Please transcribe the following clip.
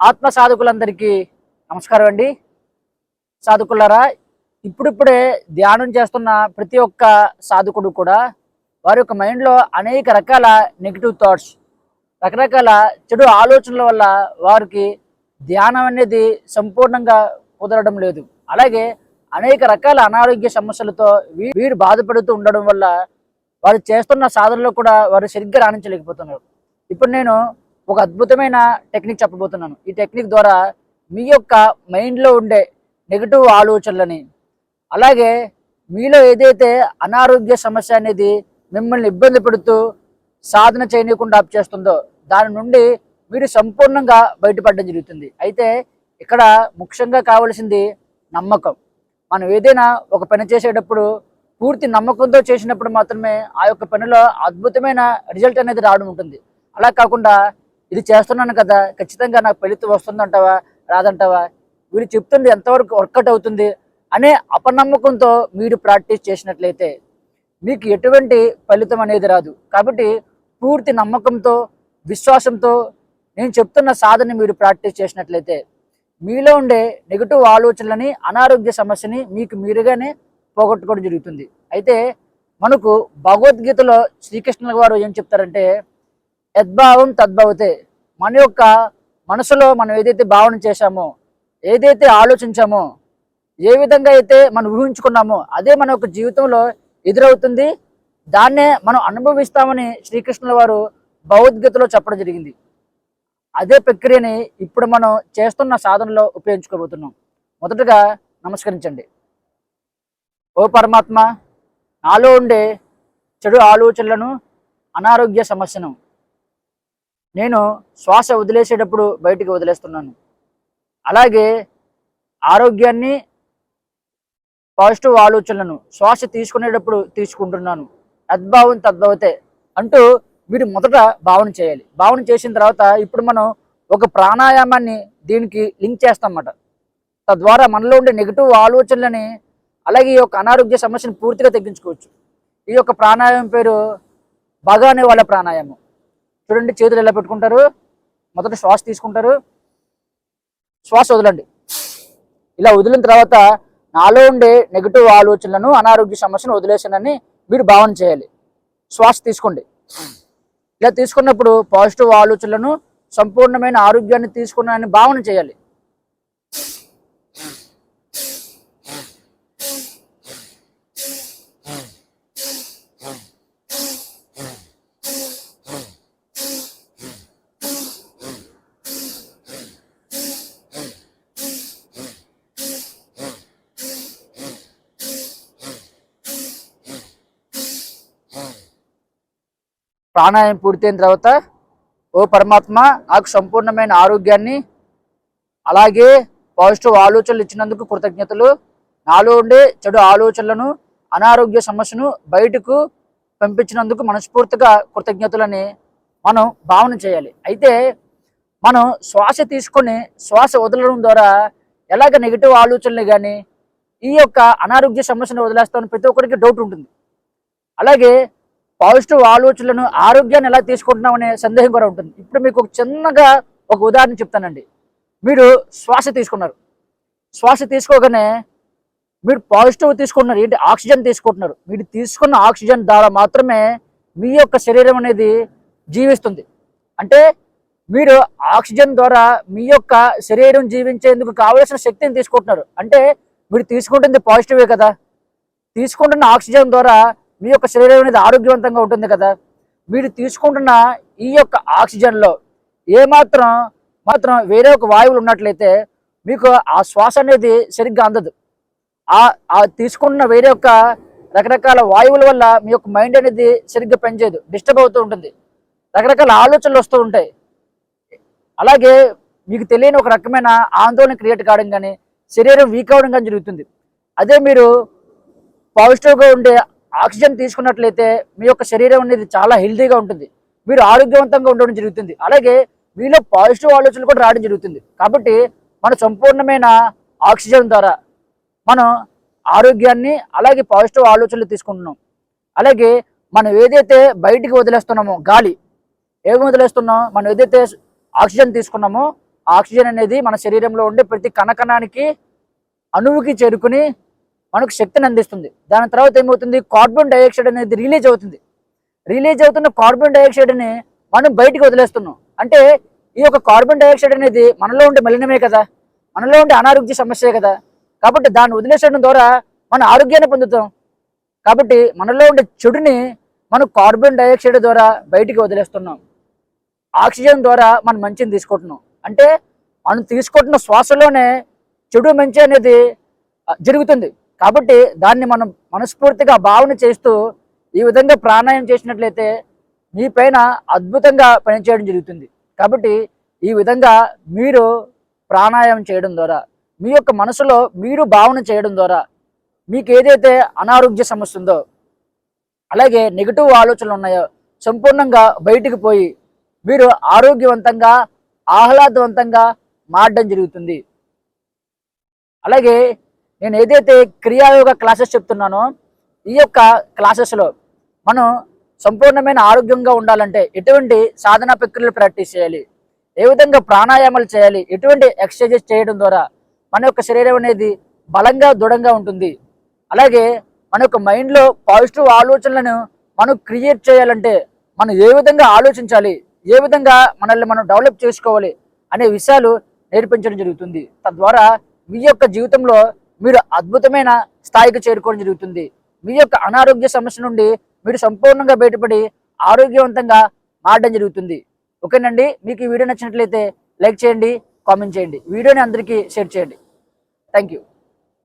ఆత్మ సాధకులందరికీ నమస్కారం అండి. సాధకులారా ఇప్పుడిప్పుడే ధ్యానం చేస్తున్న ప్రతి ఒక్క సాధకుడు కూడా వారి యొక్క మైండ్లో అనేక రకాల నెగిటివ్ థాట్స్ రకరకాల చెడు ఆలోచనల వల్ల వారికి ధ్యానం అనేది సంపూర్ణంగా కుదరడం లేదు. అలాగే అనేక రకాల అనారోగ్య సమస్యలతో వీ- వీరు బాధపడుతూ ఉండడం వల్ల వారు చేస్తున్న సాధనలో కూడా వారు సరిగ్గా రాణించలేకపోతున్నారు. ఇప్పుడు నేను ఒక అద్భుతమైన టెక్నిక్ చెప్పబోతున్నాను. ఈ టెక్నిక్ ద్వారా మీ యొక్క మైండ్లో ఉండే నెగిటివ్ ఆలోచనలని అలాగే మీలో ఏదైతే అనారోగ్య సమస్య అనేది మిమ్మల్ని ఇబ్బంది పెడుతూ సాధన చేయనీయకుండా ఆప్ చేస్తుందో దాని నుండి మీరు సంపూర్ణంగా బయటపడడం జరుగుతుంది. అయితే ఇక్కడ ముఖ్యంగా కావలసింది నమ్మకం. మనం ఏదైనా ఒక పని చేసేటప్పుడు పూర్తి నమ్మకంతో చేసినప్పుడు మాత్రమే ఆ యొక్క పనిలో అద్భుతమైన రిజల్ట్ అనేది రావడం ఉంటుంది. అలా కాకుండా ఇది చేస్తున్నాను కదా ఖచ్చితంగా నాకు ఫలితం వస్తుందంటావా రాదంటావా? వీళ్ళు చెప్తుంది ఎంతవరకు వర్కౌట్ అవుతుంది అనే అపనమ్మకంతో మీరు ప్రాక్టీస్ చేసినట్లయితే మీకు ఎటువంటి ఫలితం అనేది రాదు. కాబట్టి పూర్తి నమ్మకంతో విశ్వాసంతో నేను చెప్తున్న సాధన మీరు ప్రాక్టీస్ చేసినట్లయితే మీలో ఉండే నెగిటివ్ ఆలోచనలని అనారోగ్య సమస్యని మీకు మీరుగానే పోగొట్టుకోవడం జరుగుతుంది. అయితే మనకు భగవద్గీతలో శ్రీకృష్ణుల వారు ఏం చెప్తారంటే యద్భావం తద్భవతే. మన యొక్క మనసులో మనం ఏదైతే భావన చేశామో ఏదైతే ఆలోచించామో ఏ విధంగా అయితే మనం ఊహించుకున్నామో అదే మన యొక్క జీవితంలో ఎదురవుతుంది. దాన్నే మనం అనుభవిస్తామని శ్రీకృష్ణుల వారు భగవద్గీతలో చెప్పడం జరిగింది. అదే ప్రక్రియని ఇప్పుడు మనం చేస్తున్న సాధనలో ఉపయోగించుకోబోతున్నాం. మొదటగా నమస్కరించండి. ఓ పరమాత్మ నాలో ఉండే చెడు ఆలోచనలను అనారోగ్య సమస్యను నేను శ్వాస వదిలేసేటప్పుడు బయటికి వదిలేస్తున్నాను. అలాగే ఆరోగ్యాన్ని పాజిటివ్ ఆలోచనలను శ్వాస తీసుకునేటప్పుడు తీసుకుంటున్నాను. తద్భావం తద్భవతే అంటూ వీరు మొదట భావన చేయాలి. భావన చేసిన తర్వాత ఇప్పుడు మనం ఒక ప్రాణాయామాన్ని దీనికి లింక్ చేస్తామన్నమాట. తద్వారా మనలో ఉండే నెగిటివ్ ఆలోచనలని అలాగే ఈ యొక్క అనారోగ్య సమస్యను పూర్తిగా తగ్గించుకోవచ్చు. ఈ యొక్క ప్రాణాయామం పేరు బగానే వాళ్ళ ప్రాణాయామం. చూడండి చేతులు ఎలా పెట్టుకుంటారు? మొదట శ్వాస తీసుకుంటారు. శ్వాస వదలండి. ఇలా వదిలిన తర్వాత నాలో ఉండే నెగిటివ్ ఆలోచనలను అనారోగ్య సమస్యను వదిలేసానని మీరు భావన చేయాలి. శ్వాస తీసుకోండి. ఇలా తీసుకున్నప్పుడు పాజిటివ్ ఆలోచనలను సంపూర్ణమైన ఆరోగ్యాన్ని తీసుకున్నానని భావన చేయాలి. ప్రాణాయామం పూర్తయిన తర్వాత ఓ పరమాత్మ నాకు సంపూర్ణమైన ఆరోగ్యాన్ని అలాగే పాజిటివ్ ఆలోచనలు ఇచ్చినందుకు కృతజ్ఞతలు. నాలో ఉండే చెడు ఆలోచనలను అనారోగ్య సమస్యను బయటకు పంపించినందుకు మనస్ఫూర్తిగా కృతజ్ఞతలని మనం భావన చేయాలి. అయితే మనం శ్వాస తీసుకొని శ్వాస వదలడం ద్వారా ఎలాగ నెగిటివ్ ఆలోచనలు కానీ ఈ యొక్క అనారోగ్య సమస్యను వదిలేస్తామని ప్రతి ఒక్కరికి డౌట్ ఉంటుంది. అలాగే పాజిటివ్ ఆలోచనలను ఆరోగ్యాన్ని ఎలా తీసుకుంటున్నాం అనే సందేహం కూడా ఉంటుంది. ఇప్పుడు మీకు ఒక చిన్నగా ఒక ఉదాహరణ చెప్తానండి. మీరు శ్వాస తీసుకున్నారు. శ్వాస తీసుకోగానే మీరు పాజిటివ్ తీసుకుంటున్నారు. ఏంటి? ఆక్సిజన్ తీసుకుంటున్నారు. మీరు తీసుకున్న ఆక్సిజన్ ద్వారా మాత్రమే మీ యొక్క శరీరం అనేది జీవిస్తుంది. అంటే మీరు ఆక్సిజన్ ద్వారా మీ యొక్క శరీరం జీవించేందుకు కావలసిన శక్తిని తీసుకుంటున్నారు. అంటే మీరు తీసుకుంటుంది పాజిటివే కదా. తీసుకుంటున్న ఆక్సిజన్ ద్వారా మీ యొక్క శరీరం అనేది ఆరోగ్యవంతంగా ఉంటుంది కదా. మీరు తీసుకుంటున్న ఈ యొక్క ఆక్సిజన్లో ఏమాత్రం మాత్రం వేరే ఒక వాయువులు ఉన్నట్లయితే మీకు ఆ శ్వాస అనేది సరిగ్గా అందదు. ఆ తీసుకుంటున్న వేరే యొక్క రకరకాల వాయువుల వల్ల మీ యొక్క మైండ్ అనేది సరిగ్గా పనిచేయదు డిస్టర్బ్ అవుతూ ఉంటుంది. రకరకాల ఆలోచనలు వస్తూ ఉంటాయి. అలాగే మీకు తెలియని ఒక రకమైన ఆందోళన క్రియేట్ కావడం కానీ శరీరం వీక్ అవ్వడం కానీ జరుగుతుంది. అదే మీరు పాజిటివ్గా ఉండే ఆక్సిజన్ తీసుకున్నట్లయితే మీ యొక్క శరీరం అనేది చాలా హెల్తీగా ఉంటుంది. మీరు ఆరోగ్యవంతంగా ఉండడం జరుగుతుంది. అలాగే మీలో పాజిటివ్ ఆలోచనలు కూడా రావడం జరుగుతుంది. కాబట్టి మన సంపూర్ణమైన ఆక్సిజన్ ద్వారా మనం ఆరోగ్యాన్ని అలాగే పాజిటివ్ ఆలోచనలు తీసుకుంటున్నాం. అలాగే మనం ఏదైతే బయటికి వదిలేస్తున్నామో గాలి ఏమి వదిలేస్తున్నాం? మనం ఏదైతే ఆక్సిజన్ తీసుకున్నామో ఆక్సిజన్ అనేది మన శరీరంలో ఉండే ప్రతి కణకణానికి అణువుకి చేరుకుని మనకు శక్తిని అందిస్తుంది. దాని తర్వాత ఏమవుతుంది? కార్బన్ డైఆక్సైడ్ అనేది రిలీజ్ అవుతుంది. రిలీజ్ అవుతున్న కార్బన్ డైఆక్సైడ్ని మనం బయటికి వదిలేస్తున్నాం. అంటే ఈ యొక్క కార్బన్ డైఆక్సైడ్ అనేది మనలో ఉండే మలినమే కదా? మనలో ఉండే అనారోగ్య సమస్యే కదా? కాబట్టి దాన్ని వదిలేసేయడం ద్వారా మన ఆరోగ్యాన్ని పొందుతాం. కాబట్టి మనలో ఉండే చెడుని మనం కార్బన్ డైఆక్సైడ్ ద్వారా బయటికి వదిలేస్తున్నాం. ఆక్సిజన్ ద్వారా మనం మంచిని తీసుకుంటున్నాం. అంటే మనం తీసుకుంటున్న శ్వాసలోనే చెడు మంచి అనేది జరుగుతుంది. కాబట్టి దాన్ని మనం మనస్ఫూర్తిగా భావన చేస్తూ ఈ విధంగా ప్రాణాయామం చేసినట్లయితే మీ పైన అద్భుతంగా పనిచేయడం జరుగుతుంది. కాబట్టి ఈ విధంగా మీరు ప్రాణాయామం చేయడం ద్వారా మీ యొక్క మనసులో మీరు భావన చేయడం ద్వారా మీకు ఏదైతే అనారోగ్య సమస్య ఉందో అలాగే నెగిటివ్ ఆలోచనలు ఉన్నాయో సంపూర్ణంగా బయటికి పోయి మీరు ఆరోగ్యవంతంగా ఆహ్లాదవంతంగా మారడం జరుగుతుంది. అలాగే నేను ఏదైతే క్రియాయోగ క్లాసెస్ చెప్తున్నానో ఈ యొక్క క్లాసెస్లో మనం సంపూర్ణమైన ఆరోగ్యంగా ఉండాలంటే ఎటువంటి సాధన ప్రక్రియలు ప్రాక్టీస్ చేయాలి ఏ విధంగా ప్రాణాయామాలు చేయాలి ఎటువంటి ఎక్సర్సైజెస్ చేయడం ద్వారా మన యొక్క శరీరం అనేది బలంగా దృఢంగా ఉంటుంది. అలాగే మన యొక్క మైండ్లో పాజిటివ్ ఆలోచనలను మనం క్రియేట్ చేయాలంటే మనం ఏ విధంగా ఆలోచించాలి ఏ విధంగా మనల్ని మనం డెవలప్ చేసుకోవాలి అనే విషయాలు నేర్పించడం జరుగుతుంది. తద్వారా మీ యొక్క జీవితంలో మీరు అద్భుతమైన స్థాయికి చేరుకోవడం జరుగుతుంది. మీ యొక్క అనారోగ్య సమస్య నుండి మీరు సంపూర్ణంగా బయటపడి ఆరోగ్యవంతంగా మారడం జరుగుతుంది. ఓకేనండి? మీకు ఈ వీడియో నచ్చినట్లయితే లైక్ చేయండి కామెంట్ చేయండి. వీడియోని అందరికీ షేర్ చేయండి. Thank you.